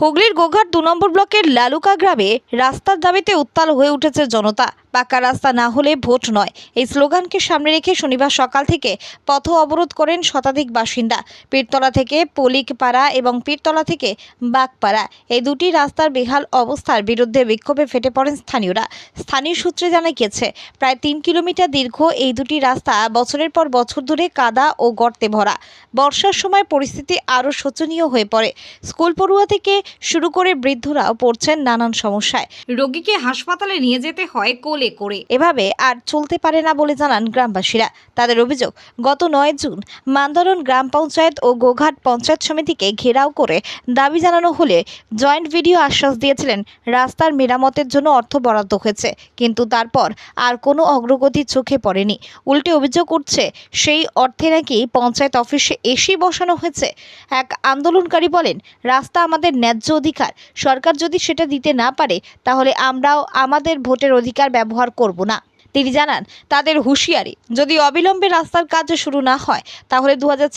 হুগলির গোঘাট দু নম্বর ব্লকের লালুকা গ্রামে রাস্তার দাবিতে উত্তাল হয়ে উঠেছে জনতা। পাকা রাস্তা না হলে ভোট নয়। এই স্লোগানকে সামনে রেখে শনিবার সকাল থেকে পথ অবরোধ করেন শতাধিক বাসিন্দা। পীরতলা থেকে পলিকপাড়া এবং পীরতলা থেকে বাগপাড়া। এই দুটি রাস্তার বেহাল অবস্থার বিরুদ্ধে বিক্ষোভে ফেটে পড়েন স্থানীয়রা। স্থানীয় সূত্রে জানা গিয়েছে, প্রায় তিন কিলোমিটার দীর্ঘ এই দুটি রাস্তা বছরের পর বছর ধরে কাদা ও গর্তে ভরা। বর্ষার সময় পরিস্থিতি আরও শোচনীয় হয়ে পড়ে। স্কুল পড়ুয়া থেকে শুরু করে বৃদ্ধরাও পড়ছেন নানান সমস্যায়। রোগীকে হাসপাতালে নিয়ে যেতে হয় করে। এভাবে আর চলতে পারে না বলে জানান গ্রামবাসীরা। তাদের অভিযোগ, গত নয় জুন মান্দারণ গ্রাম পঞ্চায়েত ও গোঘাট পঞ্চায়েত সমিতিকে ঘেরাও করে দাবি জানানো হলে জয়েন্ট ভিডিও আশ্বাস দিয়েছিলেন রাস্তার মেরামতের জন্য অর্থ বরাদ্দ হয়েছে। কিন্তু তারপর আর কোনো অগ্রগতি চোখে পড়েনি। উল্টে অভিযোগ উঠছে, সেই অর্থে নাকি পঞ্চায়েত অফিসে এসেই বসানো হয়েছে। এক আন্দোলনকারী বলেন, রাস্তা আমাদের ন্যায্য অধিকার। সরকার যদি সেটা দিতে না পারে, তাহলে আমরাও আমাদের ভোটের অধিকার ব্যবহার করব না। তিনি জানান, তাদের হুঁশিয়ারি, যদি অবিলম্বে রাস্তার কাজ শুরু না হয়, তাহলে দু হাজার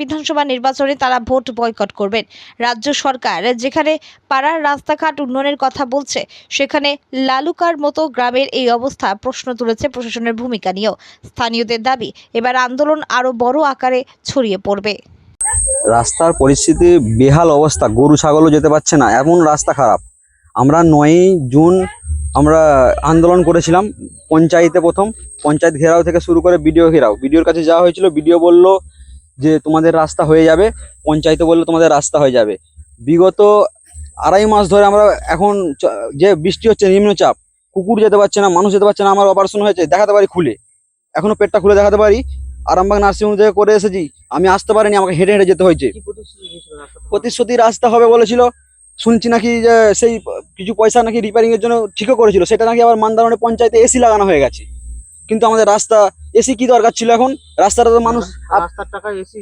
বিধানসভা নির্বাচনে তারা ভোট বয়কট করবেন। রাজ্য সরকার যেখানে পাড়ার রাস্তাঘাট উন্নয়নের কথা বলছে, সেখানে লালুকার মতো গ্রামের এই অবস্থা প্রশ্ন তুলেছে প্রশাসনের ভূমিকা নিয়েও। স্থানীয়দের দাবি, এবার আন্দোলন আরও বড় আকারে ছড়িয়ে পড়বে। রাস্তার পরিস্থিতি বেহাল অবস্থা, গরু, ছাগলও যেতে পারছে না, এমন রাস্তা খারাপ। আমরা নয়ই জুন আমরা আন্দোলন করেছিলাম পঞ্চায়েতে প্রথম পঞ্চায়েত ঘেরাও থেকে শুরু করে বিডিও ঘেরাও। বিডিওর কাছে যাওয়া হয়েছিল বিডিও বলল যে তোমাদের রাস্তা হয়ে যাবে পঞ্চায়েতে বলল তোমাদের রাস্তা হয়ে যাবে। বিগত আড়াই মাস ধরে আমরা এখন যে বৃষ্টি হচ্ছে নিম্নচাপ কুকুর যেতে পারছে না মানুষ যেতে পারছে না আমার অপারেশন হয়েছে দেখাতে পারি খুলে। এখনও পেটটা খুলে দেখাতে পারি। আরামবাগ নার্সিংহোম থেকে করে এসেছি আমি আসতে পারিনি আমাকে হেঁটে হেঁটে যেতে হয়েছে। প্রতিশ্রুতি রাস্তা হবে বলেছিল শুনছি নাকি যে সেই কিছু পয়সা নাকি রিপেয়ারিং এর জন্য ঠিকও করেছিল সেটা নাকি আবার মান্দারণে পঞ্চায়েতে এসি লাগানো হয়ে গেছে। কিন্তু আমাদের রাস্তা এসি কি দরকার ছিল এখন? রাস্তাটা তো মানুষ রাস্তার টাকা এসি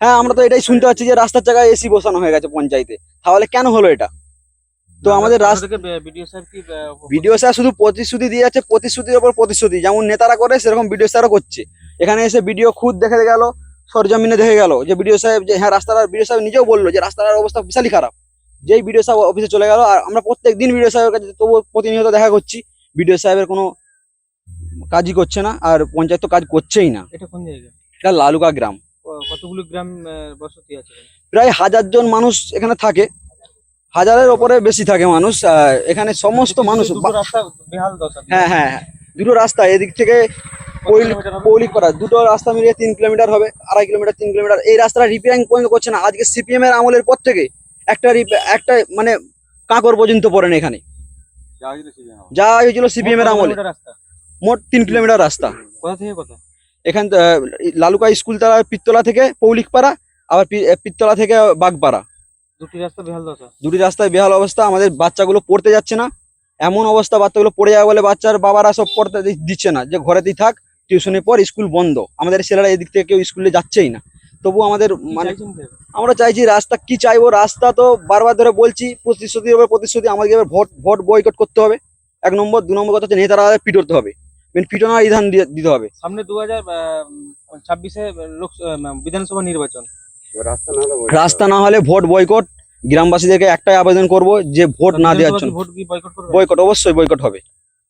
হ্যাঁ আমরা তো এটাই শুনতে পাচ্ছি যে রাস্তার জায়গায় এসি বসানো হয়ে গেছে পঞ্চায়েতে। তাহলে কেন হলো এটা? তো আমাদের ভিডিও স্যার শুধু প্রতিশ্রুতি দিয়ে যাচ্ছে প্রতিশ্রুতির ওপর প্রতিশ্রুতি। যেমন নেতারা করে সেরকম ভিডিও স্যারও করছে। এখানে এসে ভিডিও খুদ দেখে গেল সরজমিনে দেখে গেল। যে ভিডিও সাহেব যে হ্যাঁ রাস্তার ভিডিও সাহেব নিজেও বলল যে রাস্তার অবস্থা বিশালই খারাপ। যেই বিডিও সাহেব অফিসে চলে গেল আর আমরা প্রত্যেক দিন ভিডিও সাহেবের কাছে তবুও প্রতিনিয়ত দেখা করছি। বিডিও সাহেবের কোনো কাজই করছে না আর পঞ্চায়েত তো কাজ করছেই না। এটা কোন জায়গা? এটা লালুকা গ্রাম। কতগুলো গ্রাম বসতি আছে প্রায় হাজার জন মানুষ এখানে থাকে। হাজারের ওপরে বেশি থাকে মানুষ আহ, এখানে সমস্ত মানুষ হ্যাঁ হ্যাঁ হ্যাঁ। দুটো রাস্তা এদিক থেকে পৈল- পাড়া দুটো রাস্তা মিলিয়ে তিন কিলোমিটার হবে আড়াই কিলোমিটার তিন কিলোমিটার। এই রাস্তাটা রিপেয়ারিং পর্যন্ত করছে না। আজকে সিপিএম এর আমলের পর থেকে একটা একটা মানে কাঁকর পর্যন্ত পড়েন এখানে। যা হয়েছিল সিপিএম এর আমলে। মোট তিন কিলোমিটার রাস্তা। কোথা থেকে কোথা? এখান লালুকা স্কুল তলা পিত্তলা থেকে পৌলিক পাড়া আবার পিত্তলা থেকে বাগপাড়া। দুটি রাস্তা বেহাল দশা। দুটি রাস্তায় বেহাল অবস্থা আমাদের বাচ্চাগুলো পড়তে যাচ্ছে না। এমন অবস্থা বাচ্চাগুলো পড়ে যাবে বলে বাচ্চার বাবারা সব পড়তে দিচ্ছে না। যে ঘরেতেই থাক টিউশনের পর স্কুল বন্ধ। আমাদের ছেলেরা এদিক থেকে কেউ স্কুলে যাচ্ছেই না। তবু আমাদের মানে আমরা চাইছি রাস্তা কি চাইব? রাস্তা তো বারবার ধরে বলছি প্রতিশ্রুতির উপর প্রতিশ্রুতি আমাদেরকে এবার ভোট ভোট বয়কট করতে হবে। এক নম্বর দু নম্বর কথা হচ্ছে নেতারা পিটতে হবে। মেন পিটনার ইধান দিয়ে- দিতে হবে। সামনে দু হাজার ছাব্বিশে লোক বিধানসভা নির্বাচন। রাস্তা না হলে ভোট বয়কট গ্রামবাসীদেরকে একটাই আবেদন করব যে ভোট না দেওয়ার জন্য। ভোট কি বয়কট অবশ্যই বয়কট হবে।